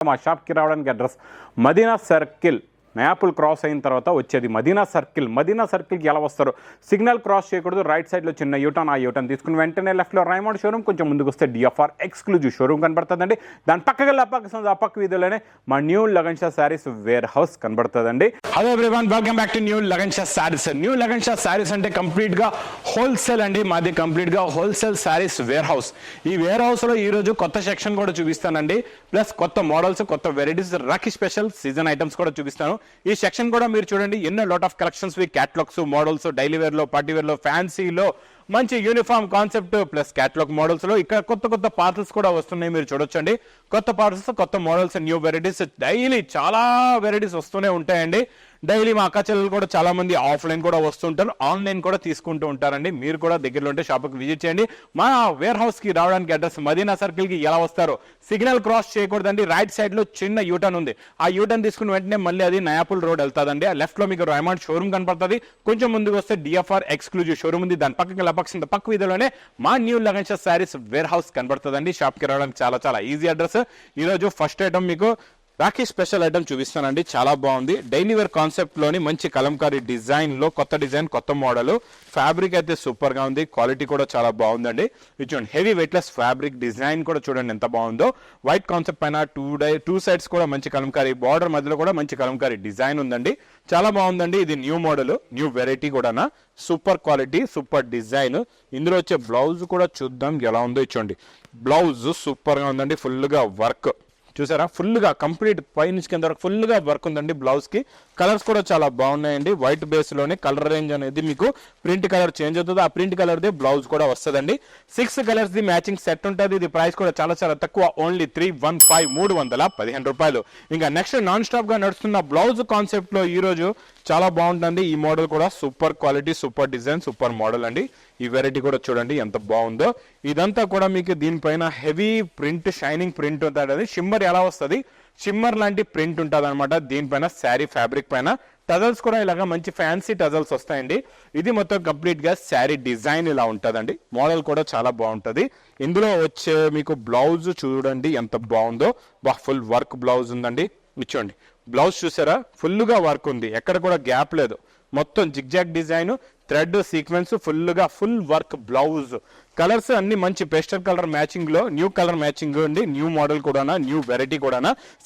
మా షాప్కి రావడానికి address Madina circle Nayapul cross అయిన తర్వాత వచ్చేది మదీనా సర్కిల్ మదీనా సర్కిల్కి ఎలా వస్తారు? సిగ్నల్ క్రాస్ చేయకూడదు. రైట్ సైడ్లో చిన్న యూటర్న్ ఆ యూటర్న్ తీసుకుని వెంటనే లెఫ్ట్లో రైమౌండ్ షోరూమ్ కొంచెం ముందుకు వస్తే డిఎఫ్ఆర్ ఎక్స్క్లూజివ్ షోరూమ్ కనబడుతుందండి. దాని పక్కకి అప్పక అప్పక్ వీధిలోనే మా new Lagan Shah saris warehouse కనబడుతుందండి. Hello everyone welcome back to new Lagan Shah saris new Lagan Shah saris అంటే కంప్లీట్గా హోల్సేల్ అండి. మాది కంప్లీట్గా హోల్సేల్ శారీస్ వేర్ హౌస్ ఈ వేర్ హౌస్లో ఈరోజు కొత్త సెక్షన్ కూడా చూపిస్తానండి. ప్లస్ కొత్త మోడల్స్ కొత్త varieties Rakhi special season items కూడా చూపిస్తాను. ఈ సెక్షన్ కూడా మీరు చూడండి ఎన్నో lot of collections catalogues models daily వేర్లో party వేర్లో ఫ్యాన్సీలో మంచి యూనిఫామ్ కాన్సెప్ట్ ప్లస్ క్యాట్లాగ్ మోడల్స్లో ఇక్కడ కొత్త కొత్త పార్సల్స్ కూడా వస్తున్నాయి మీరు చూడొచ్చండి. కొత్త పార్సల్స్ కొత్త మోడల్స్ న్యూ వెరైటీస్ డైలీ చాలా వెరైటీస్ వస్తూనే ఉంటాయండి. డైలీ మా అక్క చెల్లెలు కూడా చాలా మంది ఆఫ్లైన్ కూడా వస్తుంటారు ఆన్లైన్ కూడా తీసుకుంటూ ఉంటారండి. మీరు కూడా దగ్గరలో ఉంటే షాప్కి విజిట్ చేయండి. మా వేర్ హౌస్కి రావడానికి అడ్రస్ మదీనా సర్కిల్కి ఎలా వస్తారో సిగ్నల్ క్రాస్ చేయకూడదండి. రైట్ సైడ్లో చిన్న యూటర్న్ ఉంది. ఆ యూటర్న్ తీసుకుని వెంటనే మళ్ళీ అది నయాపుల్ రోడ్ వెళ్తాదండి. ఆ లెఫ్ట్లో మీకు రైమాండ్ షోరూమ్ కనపడుతుంది. కొంచెం ముందుకు వస్తే డిఎఫ్ఆర్ ఎక్స్క్లూజివ్ షోరూమ్ ఉంది. దాని పక్కకి లపక్షింది పక్క వీధిలోనే మా new Lagans saris warehouse కనబడుతుందండి షాప్కి రావడానికి చాలా చాలా ఈజీ అడ్రస్. ఈ రోజు ఫస్ట్ ఐటమ్ మీకు రాఖీ స్పెషల్ ఐటమ్ చూపిస్తానండి. చాలా బాగుంది. డైలీ వేర్ కాన్సెప్ట్లోని మంచి కలంకారీ డిజైన్లో కొత్త డిజైన్ కొత్త మోడల్ ఫ్యాబ్రిక్ అయితే సూపర్గా ఉంది. క్వాలిటీ కూడా చాలా బాగుందండి. ఇది చూడండి హెవీ వెయిట్లెస్ ఫ్యాబ్రిక్ డిజైన్ కూడా చూడండి ఎంత బాగుందో. వైట్ కాన్సెప్ట్ పైన టూ డై టూ సైడ్స్ కూడా మంచి కలంకారీ బార్డర్ మధ్యలో కూడా మంచి కలంకారీ డిజైన్ ఉందండి. చాలా బాగుందండి. ఇది న్యూ మోడల్ న్యూ వెరైటీ కూడా సూపర్ క్వాలిటీ సూపర్ డిజైన్ ఇందులో వచ్చే బ్లౌజ్ కూడా చూద్దాం ఎలా ఉందో. ఇచ్చోండి బ్లౌజ్ సూపర్గా ఉందండి. ఫుల్గా వర్క్ చూసారా? ఫుల్గా కంప్లీట్ పై నుంచి కింద వరకు ఫుల్గా వర్క్ ఉందండి బ్లౌజ్కి. కలర్స్ కూడా చాలా బాగున్నాయండి. వైట్ బేస్లోనే కలర్ రేంజ్ అనేది మీకు ప్రింట్ కలర్ చేంజ్ అవుతుంది. ఆ ప్రింట్ కలర్ది బ్లౌజ్ కూడా వస్తుందండి. Six colours the matching set ఉంటుంది. ఇది ప్రైస్ కూడా చాలా చాలా తక్కువ. ఓన్లీ త్రీ వన్ ఫైవ్ మూడు వందల పదిహేను రూపాయలు. ఇంకా నెక్స్ట్ నాన్ స్టాప్గా నడుస్తున్న బ్లౌజ్ కాన్సెప్ట్లో ఈ రోజు చాలా బాగుంటుంది ఈ మోడల్ కూడా super quality super design super model అండి. ఈ వెరైటీ కూడా చూడండి ఎంత బాగుందో. ఇదంతా కూడా మీకు దీనిపైన హెవీ ప్రింట్ షైనింగ్ ప్రింట్ ఉంటుంది. షిమ్మర్ ఎలా వస్తుంది? షిమ్మర్ లాంటి ప్రింట్ ఉంటుంది అనమాట దీనిపైన శారీ ఫ్యాబ్రిక్ పైన. టజల్స్ కూడా ఇలాగా మంచి ఫ్యాన్సీ టజల్స్ వస్తాయండి. ఇది మొత్తం కంప్లీట్గా శారీ డిజైన్ ఇలా ఉంటుందండి. మోడల్ కూడా చాలా బాగుంటుంది. ఇందులో వచ్చే మీకు బ్లౌజ్ చూడండి ఎంత బాగుందో. బా ఫుల్ వర్క్ బ్లౌజ్ ఉందండి. ఇచ్చోండి. బ్లౌజ్ చూసారా? ఫుల్గా వర్క్ ఉంది. ఎక్కడ కూడా గ్యాప్ లేదు. మొత్తం జిగ్జాగ్ డిజైన్ థ్రెడ్ సీక్వెన్స్ ఫుల్గా ఫుల్ వర్క్ బ్లౌజ్. కలర్స్ అన్ని మంచి పేస్టల్ కలర్ మ్యాచింగ్లో న్యూ కలర్ మ్యాచింగ్ ఉంది న్యూ మోడల్ కూడా న్యూ వెరైటీ కూడా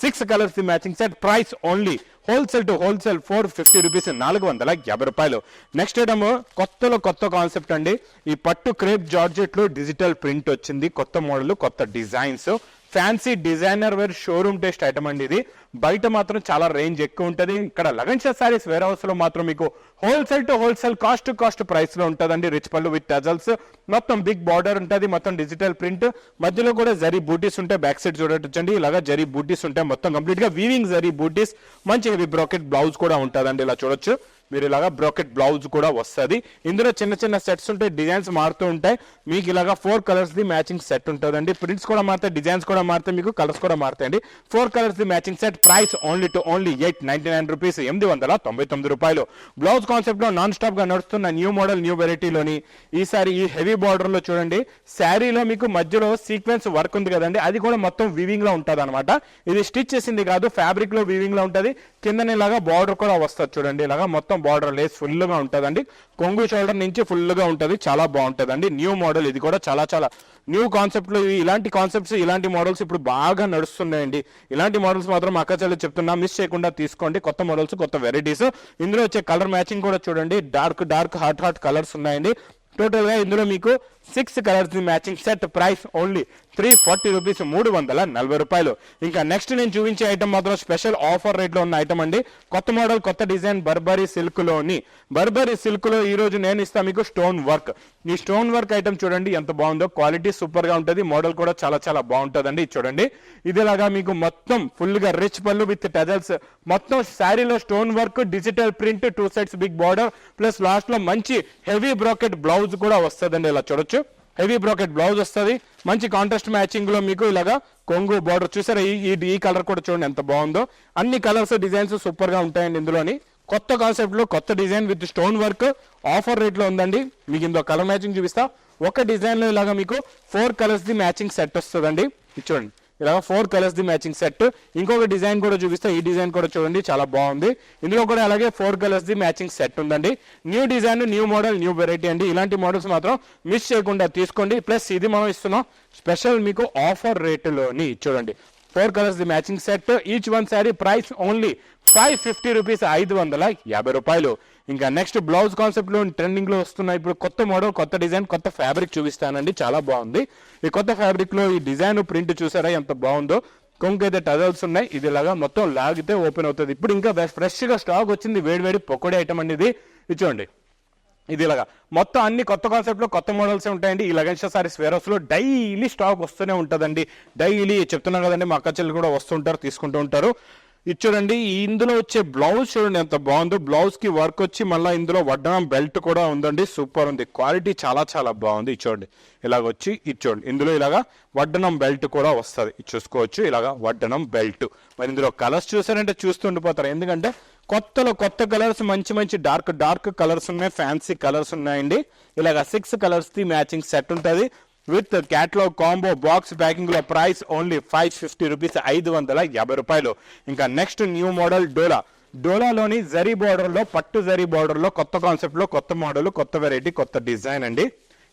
six colours matching set price only wholesale to wholesale four fifty rupees నాలుగు వందల యాభై రూపాయలు. నెక్స్ట్ ఐటమ్ కొత్తలో కొత్త కాన్సెప్ట్ అండి. ఈ పట్టు క్రేప్ జార్జెట్లో డిజిటల్ ప్రింట్ వచ్చింది కొత్త మోడల్ కొత్త designs. Fancy designer wear showroom test item అండి ఇది. బయట మాత్రం చాలా రేంజ్ ఎక్కువ ఉంటుంది. ఇక్కడ లగన్ సారీస్ వేర్ హౌస్లో మాత్రం మీకు wholesale to wholesale cost cost ప్రైస్లో ఉంటుందండి. రిచ్ పళ్ళు విత్ టజల్స్ మొత్తం బిగ్ బార్డర్ ఉంటుంది. మొత్తం డిజిటల్ ప్రింట్ మధ్యలో కూడా జరీ బూటీస్ ఉంటాయి బ్యాక్ సైడ్ చూడటండి ఇలాగా జరీ బూటీస్ ఉంటాయి మొత్తం కంప్లీట్గా వీవింగ్ జరీ బూటీస్ మంచి హెవీ బ్రాకెట్ బ్లౌజ్ కూడా ఉంటుందండి. ఇలా చూడొచ్చు. మీరు ఇలాగా బ్రోకెట్ బ్లౌజ్ కూడా వస్తుంది. ఇందులో చిన్న చిన్న సెట్స్ ఉంటాయి డిజైన్స్ మారుతూ ఉంటాయి. మీకు ఇలాగా four colours the matching set ఉంటుందండి. ప్రింట్స్ కూడా మారుతాయి డిజైన్స్ కూడా మారుతాయి మీకు కలర్స్ కూడా మారుతాయండి. Four colours the matching set price only to only eight ninety nine rupees ఎనిమిది వందల తొంభై తొమ్మిది రూపాయలు. బ్లౌజ్ కాన్సెప్ట్లో నాన్ స్టాప్గా నడుస్తున్న న్యూ మోడల్ న్యూ వెరైటీలోని ఈసారి ఈ హెవీ బార్డర్లో చూడండి. శారీలో మీకు మధ్యలో సీక్వెన్స్ వర్క్ ఉంది కదండి. అది కూడా మొత్తం వివింగ్లో ఉంటుంది అనమాట ఇది స్టిచ్ చేసింది కాదు ఫ్యాబ్రిక్లో వివింగ్లో ఉంటుంది. కింద ఇలాగా బార్డర్ కూడా వస్తుంది చూడండి. ఇలాగా మొత్తం బార్డర్ లేస్ ఫుల్గా ఉంటుందండి. కొంగు షోల్డర్ నుంచి ఫుల్గా ఉంటుంది. చాలా బాగుంటుందండి. న్యూ మోడల్ ఇది కూడా చాలా చాలా. న్యూ కాన్సెప్ట్లో ఇలాంటి కాన్సెప్ట్స్ ఇలాంటి మోడల్స్ ఇప్పుడు బాగా నడుస్తున్నాయండి. ఇలాంటి మోడల్స్ మాత్రం అక్క చెల్లెలు చెప్తున్నా మిస్ చేయకుండా తీసుకోండి. కొత్త మోడల్స్ కొత్త వెరైటీస్ ఇందులో వచ్చే కలర్ మ్యాచింగ్ కూడా చూడండి. Dark dark hot hot colours ఉన్నాయండి. టోటల్గా ఇందులో మీకు six colours matching set price only three forty rupees మూడు వందల నలభై రూపాయలు. ఇంకా నెక్స్ట్ నేను చూపించే ఐటమ్ మాత్రం స్పెషల్ ఆఫర్ రేట్లో ఉన్న ఐటమ్ అండి. కొత్త మోడల్ కొత్త డిజైన్ బర్బరీ సిల్క్లోని. బర్బరీ సిల్క్లో ఈ రోజు నేను ఇస్తాను మీకు స్టోన్ వర్క్ ఈ స్టోన్ వర్క్ ఐటమ్ చూడండి ఎంత బాగుందో. క్వాలిటీ సూపర్గా ఉంటుంది. మోడల్ కూడా చాలా చాలా బాగుంటుందండి. చూడండి. ఇదిలాగా మీకు మొత్తం ఫుల్గా రిచ్ పళ్ళు విత్ టెజల్స్ మొత్తం శారీలో stone work digital print two sides big border plus లాస్ట్లో మంచి హెవీ బ్రాకెట్ బ్లౌజ్ కూడా వస్తుందండి. ఇలా చూడొచ్చు. హెవీ బ్రాకెట్ బ్లౌజ్ వస్తుంది. మంచి కాంట్రాస్ట్ మ్యాచింగ్లో మీకు ఇలాగా కొంగు బార్డర్ చూసారా? ఈ ఈ- కలర్ కూడా చూడండి ఎంత బాగుందో. అన్ని కలర్స్ డిజైన్స్ సూపర్గా ఉంటాయండి ఇందులోని. కొత్త కాన్సెప్ట్లో కొత్త design with stone work. Offer రేట్లో ఉందండి. మీకు ఇందులో కలర్ మ్యాచింగ్ చూపిస్తా. ఒక డిజైన్లో ఇలాగా మీకు four colours the matching set వస్తుందండి. చూడండి. ఇలా four colours the matching set ఇంకొక డిజైన్ కూడా చూపిస్తే. ఈ డిజైన్ కూడా చూడండి చాలా బాగుంది. ఇందులో కూడా అలాగే four colours the matching set ఉందండి. New design new model new variety అండి. ఇలాంటి మోడల్స్ మాత్రం మిస్ చేయకుండా తీసుకోండి. ప్లస్ ఇది మనం ఇస్తున్నాం స్పెషల్ మీకు ఆఫర్ రేటులోని చూడండి. Four colours the matching set each one sari price only five fifty rupees ఐదు వందల యాభై రూపాయలు. ఇంకా నెక్స్ట్ బ్లౌజ్ కాన్సెప్ట్లో ట్రెండింగ్లో వస్తున్నాయి వస్తున్న ఇప్పుడు కొత్త మోడల్ కొత్త డిజైన్ కొత్త ఫ్యాబ్రిక్ చూపిస్తానండి. చాలా బాగుంది. ఈ కొత్త ఫ్యాబ్రిక్లో ఈ డిజైన్ ప్రింట్ చూసారా ఎంత బాగుందో. కొంకైతే టజల్స్ ఉన్నాయి. ఇది ఇలాగా మొత్తం లాగితే ఓపెన్ అవుతుంది. ఇప్పుడు ఇంకా ఫ్రెష్గా స్టాక్ వచ్చింది. వేడి వేడి పకోడీ ఐటమ్ అనేది ఇది. ఇది చూడండి. ఇది ఇలాగా మొత్తం అన్ని కొత్త కాన్సెప్ట్లో కొత్త మోడల్స్ ఉంటాయండి. ఈ Lagansha saris wear daily stock వస్తూనే ఉంటుందండి. డైలీ చెప్తున్నాం కదండి మా అక్క చెల్లి కూడా వస్తుంటారు తీసుకుంటూ ఉంటారు. ఇది చూడండి ఇందులో వచ్చే బ్లౌజ్ చూడండి ఎంత బాగుందో. బ్లౌజ్కి వర్క్ వచ్చి మళ్ళీ ఇందులో వడ్డనం బెల్ట్ కూడా ఉందండి. సూపర్ ఉంది. క్వాలిటీ చాలా చాలా బాగుంది. చూడండి. ఇలాగ వచ్చి చూడండి. ఇందులో ఇలాగా వడ్డనం బెల్ట్ కూడా వస్తుంది. చూసుకోవచ్చు. ఇలాగా వడ్డనం బెల్ట్ మరి ఇందులో కలర్స్ చూసారంటే చూస్తుండిపోతారు. ఎందుకంటే కొత్తలో కొత్త కలర్స్ మంచి మంచి డార్క్ డార్క్ కలర్స్ ఉన్నాయి. ఫ్యాన్సీ కలర్స్ ఉన్నాయండి. ఇలాగ six colours the matching set ఉంటుంది. With catalogue combo box ప్యాకింగ్లో price only five fifty rupees ఐదు వందల యాభై రూపాయలు. ఇంకా నెక్స్ట్ న్యూ మోడల్ డోలా డోలాలోని జరీ బార్డర్లో పట్టు జరీ బార్డర్లో కొత్త కాన్సెప్ట్లో కొత్త మోడల్ కొత్త వెరైటీ కొత్త డిజైన్ అండి.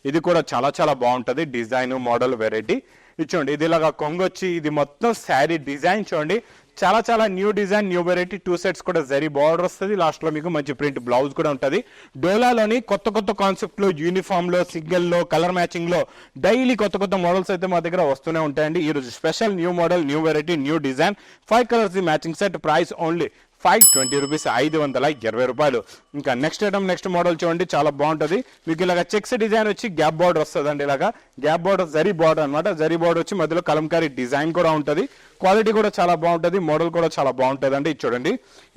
ఇది కూడా చాలా చాలా బాగుంటుంది. డిజైన్ మోడల్ వెరైటీ ఇది చూడండి ఇది ఇలాగా కొంగొచ్చి ఇది మొత్తం శారీ డిజైన్ చూడండి. చాలా చాలా new design new variety two sets కూడా జరీ బార్డర్ వస్తుంది. లాస్ట్లో మీకు మంచి ప్రింట్ బ్లౌజ్ కూడా ఉంటుంది. డోలాలోని కొత్త కొత్త కాన్సెప్ట్లో యూనిఫామ్లో సిగ్నల్లో కలర్ మ్యాచింగ్లో డైలీ కొత్త కొత్త మోడల్స్ అయితే మా దగ్గర వస్తూనే ఉంటాయండి. ఈ రోజు special new model new variety new design. Five colours the matching set price only five twenty rupees ఐదు వందల ఇరవై రూపాయలు. ఇంకా నెక్స్ట్ ఐటమ్ నెక్స్ట్ మోడల్ చూడండి చాలా బాగుంటుంది. మీకు ఇలాగ చెక్స్ డిజైన్ వచ్చి గ్యాప్ బార్డర్ వస్తుందండి ఇలాగా. గ్యాప్ బార్డర్ జరీ బార్డర్ అన్నమాట. జరీ బార్డర్ వచ్చి మధ్యలో కలంకారీ డిజైన్ కూడా ఉంటుంది. క్వాలిటీ కూడా చాలా బాగుంటుంది మోడల్ కూడా చాలా బాగుంటుంది అండి ఇది చూడండి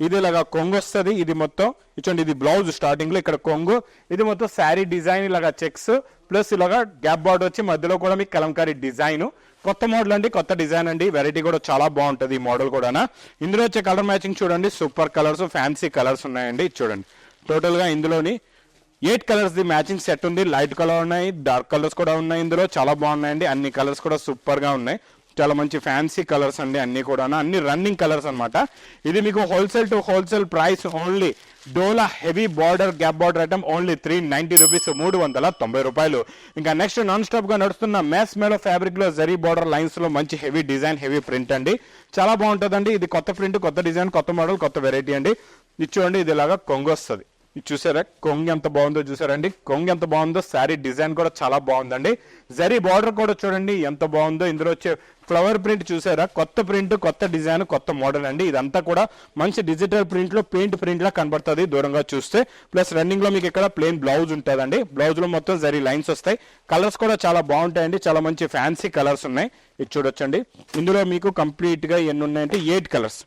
ఇది ఇలాగా కొంగు వస్తుంది. ఇది మొత్తం ఇది చూడండి ఇది బ్లౌజ్ స్టార్టింగ్లో ఇక్కడ కొంగు. ఇది మొత్తం శారీ డిజైన్ ఇలాగా చెక్స్. ప్లస్ ఇలాగా గ్యాప్ బార్డర్ వచ్చి మధ్యలో కూడా మీకు కలంకారీ డిజైన్. కొత్త మోడల్ అండి కొత్త డిజైన్ అండి. వెరైటీ కూడా చాలా బాగుంటుంది ఈ మోడల్ కూడా ఇందులో వచ్చే కలర్ మ్యాచింగ్ చూడండి సూపర్ కలర్స్ ఫ్యాన్సీ కలర్స్ ఉన్నాయండి చూడండి. టోటల్గా ఇందులోని eight colours the matching set ఉంది. లైట్ కలర్ ఉన్నాయి డార్క్ కలర్స్ కూడా ఉన్నాయి ఇందులో చాలా బాగున్నాయండి. అన్ని కలర్స్ కూడా సూపర్గా ఉన్నాయి. చాలా మంచి ఫ్యాన్సీ కలర్స్ అండి అన్నీ కూడా అన్ని రన్నింగ్ కలర్స్ అన్నమాట. ఇది మీకు wholesale to wholesale price only dola heavy border gap border item only three ninety rupees మూడు వందల తొంభై రూపాయలు. ఇంకా నెక్స్ట్ నాన్ స్టాప్గా నడుస్తున్న మ్యాస్ మేలో ఫ్యాబ్రిక్లో జరీ బార్డర్ లైన్స్లో మంచి హెవీ డిజైన్ హెవీ ప్రింట్ అండి. చాలా బాగుంటుందండి. ఇది కొత్త ప్రింట్ కొత్త డిజైన్ కొత్త మోడల్ కొత్త వెరైటీ అండి. ఇది చూడండి ఇది ఇలాగా కొంగు వస్తుంది. ఇది చూసారా? కొంగు ఎంత బాగుందో చూసారండి. కొంగు ఎంత బాగుందో శారీ డిజైన్ కూడా చాలా బాగుందండి. జరీ బార్డర్ కూడా చూడండి ఎంత బాగుందో. ఇందులో వచ్చే ఫ్లవర్ ప్రింట్ చూసారా? కొత్త ప్రింట్ కొత్త డిజైన్ కొత్త మోడల్ అండి. ఇదంతా కూడా మంచి డిజిటల్ ప్రింట్లో పెయింట్ ప్రింట్ లా కనబడుతుంది దూరంగా చూస్తే. ప్లస్ రన్నింగ్లో మీకు ఇక్కడ ప్లెయిన్ బ్లౌజ్ ఉంటుందండి. బ్లౌజ్లో మొత్తం జరీ లైన్స్ వస్తాయి. కలర్స్ కూడా చాలా బాగుంటాయండి. చాలా మంచి ఫ్యాన్సీ కలర్స్ ఉన్నాయి. ఇది చూడొచ్చండి. ఇందులో మీకు కంప్లీట్గా ఎన్ని ఉన్నాయంటే eight colours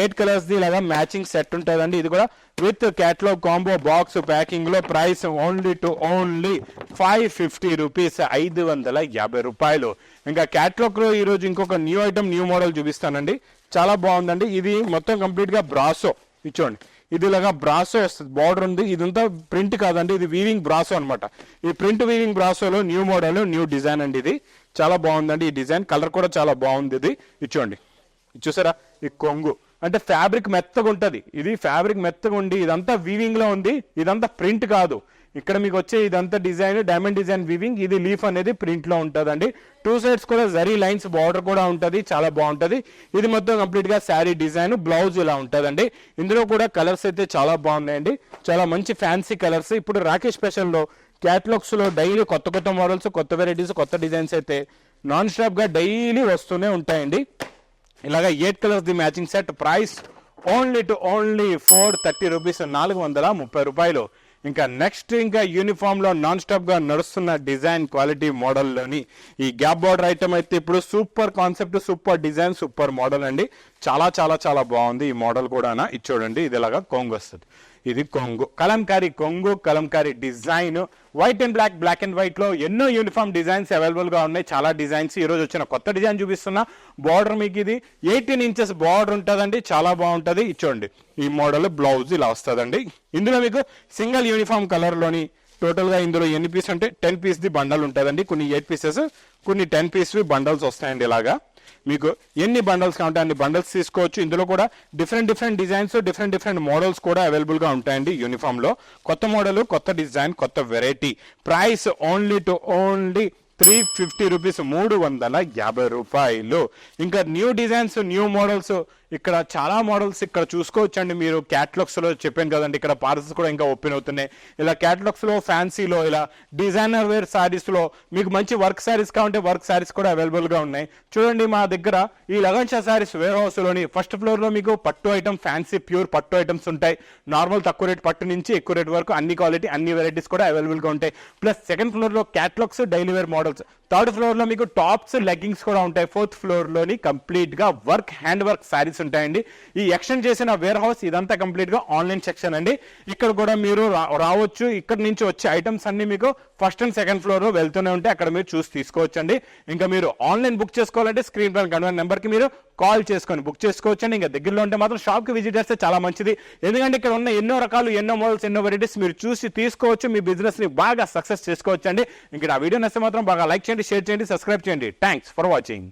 eight colours the ఇలాగా మ్యాచింగ్ సెట్ ఉంటుందండి. ఇది కూడా with catalogue combo box ప్యాకింగ్లో price only to only five fifty rupees ఐదు వందల యాభై రూపాయలు. ఇంకా క్యాట్లాగ్ ఈరోజు ఈ రోజు ఇంకొక న్యూ ఐటమ్ న్యూ మోడల్ చూపిస్తానండి. చాలా బాగుందండి. ఇది మొత్తం కంప్లీట్గా బ్రాసో ఇచ్చోండి ఇది ఇలాగా బ్రాసో వస్తుంది బార్డర్ ఉంది. ఇదంతా ప్రింట్ కాదండి. ఇది వీవింగ్ బ్రాసో అనమాట ఈ ప్రింట్ వీవింగ్ బ్రాసోలో న్యూ మోడల్ న్యూ డిజైన్ అండి ఇది. చాలా బాగుందండి ఈ డిజైన్ కలర్ కూడా చాలా బాగుంది ఇది. ఇచ్చోండి చూసారా? ఈ కొంగు. అంటే ఫ్యాబ్రిక్ మెత్తగా ఉంటుంది. ఇది ఫ్యాబ్రిక్ మెత్తగా ఉండి ఇదంతా వీవింగ్లో ఉంది. ఇదంతా ప్రింట్ కాదు. ఇక్కడ మీకు వచ్చే ఇదంతా డిజైన్ డైమండ్ డిజైన్ వీవింగ్ ఇది లీఫ్ అనేది ప్రింట్లో టూ సైడ్స్ కూడా జరీ లైన్స్ బార్డర్ కూడా ఉంటుంది. చాలా బాగుంటుంది. ఇది మొత్తం కంప్లీట్గా శారీ డిజైన్ బ్లౌజ్ ఇలా ఉంటదండి. ఇందులో కూడా కలర్స్ అయితే చాలా బాగున్నాయండి. చాలా మంచి ఫ్యాన్సీ కలర్స్ ఇప్పుడు రాకేష్ స్పెషల్లో లో డైలీ కొత్త కొత్త మోడల్స్ కొత్త వెరైటీస్ కొత్త డిజైన్స్ అయితే నాన్ స్టాప్గా డైలీ వస్తూనే ఉంటాయండి. ఇలాగ eight colours the matching set price only to only four thirty rupees నాలుగు వందల ముప్పై రూపాయలు. ఇంకా నెక్స్ట్ ఇంకా యూనిఫామ్లో నాన్ స్టాప్గా నడుస్తున్న డిజైన్ క్వాలిటీ మోడల్లోని ఈ గ్యాప్ బార్డర్ ఐటమ్ అయితే ఇప్పుడు super concept super design super model అండి. చాలా చాలా చాలా బాగుంది ఈ మోడల్ కూడా ఇది చూడండి ఇది ఇలాగా కొంగు వస్తుంది ఇది కొంగు. కలంకారీ కొంగు kalamkari design. White and black black and వైట్లో ఎన్నో యూనిఫామ్ డిజైన్స్ అవైలబుల్గా ఉన్నాయి. చాలా డిజైన్స్ ఈరోజు వచ్చిన కొత్త డిజైన్ చూపిస్తున్నా. బార్డర్ మీకు ఇది. ఎయిటీన్ ఇంచెస్ బార్డర్ ఉంటుందండి. చాలా బాగుంటుంది. ఇచ్చోండి ఈ మోడల్ బ్లౌజ్ ఇలా వస్తుందండి. ఇందులో మీకు సింగిల్ యూనిఫామ్ కలర్లోని టోటల్గా ఇందులో ఎన్ని పీస్ అంటే టెన్ పీస్ ది బండల్ ఉంటుందండి. కొన్ని ఎయిట్ పీసెస్ కొన్ని టెన్ పీస్వి బండల్స్ వస్తాయండి ఇలాగా. మీకు ఎన్ని బండల్స్ కావాలంటే అన్ని బండల్స్ తీసుకోవచ్చు. ఇందులో కూడా different different designs different different models కూడా అవైలబుల్గా ఉంటాయండి యూనిఫామ్లో కొత్త మోడల్ కొత్త డిజైన్ కొత్త variety price only to only three fifty rupees మూడు వందల యాభై రూపాయలు. ఇంకా న్యూ డిజైన్స్ న్యూ మోడల్స్ ఇక్కడ చాలా మోడల్స్ ఇక్కడ చూసుకోవచ్చండి మీరు. క్యాట్లాగ్స్లో చెప్పాను కదండి ఇక్కడ పార్సల్స్ కూడా ఇంకా ఓపెన్ అవుతున్నాయి. ఇలా క్యాటలాగ్స్లో ఫ్యాన్సీలో ఇలా డిజైనర్ వేర్ శారీస్లో మీకు మంచి వర్క్ శారీస్ కావాలంటే వర్క్ శారీస్ కూడా అవైలబుల్గా ఉన్నాయి. చూడండి మా దగ్గర ఈ లగన్షా శారీస్ వేర్ హౌస్లోని ఫస్ట్ ఫ్లోర్లో మీకు పట్టు ఐటమ్ ఫ్యాన్సీ ప్యూర్ పట్టు ఐటమ్స్ ఉంటాయి. నార్మల్ తక్కువ రేట్ పట్టు నుంచి ఎక్కువ రేట్ వరకు అన్ని క్వాలిటీ అన్ని వెరైటీస్ కూడా అవైలబుల్గా ఉంటాయి. ప్లస్ సెకండ్ ఫ్లోర్లో catalogues daily wear model models third ఫ్లోర్లో మీకు టాప్స్ లెగ్గింగ్స్ కూడా ఉంటాయి. ఫోర్త్ ఫ్లోర్లోని కంప్లీట్గా వర్క్ హ్యాండ్ వర్క్ సారీస్ ఉంటాయండి. ఈ ఎక్స్టెండ్ చేసిన వేర్ హౌస్ ఇదంతా కంప్లీట్గా ఆన్లైన్ సెక్షన్ అండి. ఇక్కడ కూడా మీరు రా- రావచ్చు. ఇక్కడ నుంచి వచ్చే ఐటమ్స్ అన్ని మీకు ఫస్ట్ అండ్ సెకండ్ ఫ్లోర్ వెళ్తూనే ఉంటే అక్కడ మీరు చూసి తీసుకోవచ్చండి. ఇంకా మీరు ఆన్లైన్ బుక్ చేసుకోవాలంటే స్క్రీన్ పైన కనుక నెంబర్కి మీరు కాల్ చేసుకొని బుక్ చేసుకోవచ్చండి. ఇంకా దగ్గరలో ఉంటే మాత్రం షాప్కి విజిట్ చేస్తే చాలా మంచిది. ఎందుకంటే ఇక్కడ ఉన్న ఎన్నో రకాలు ఎన్నో మోడల్స్ ఎన్నో వెరైటీస్ మీరు చూసి తీసుకోవచ్చు. మీ బిజినెస్ని బాగా సక్సెస్ చేసుకోవచ్చండి. ఇంకా ఆ వీడియో నచ్చితే మాత్రం బాగా లైక్ చేయండి షేర్ చేయండి సబ్స్క్రైబ్ చేయండి. Thanks for watching.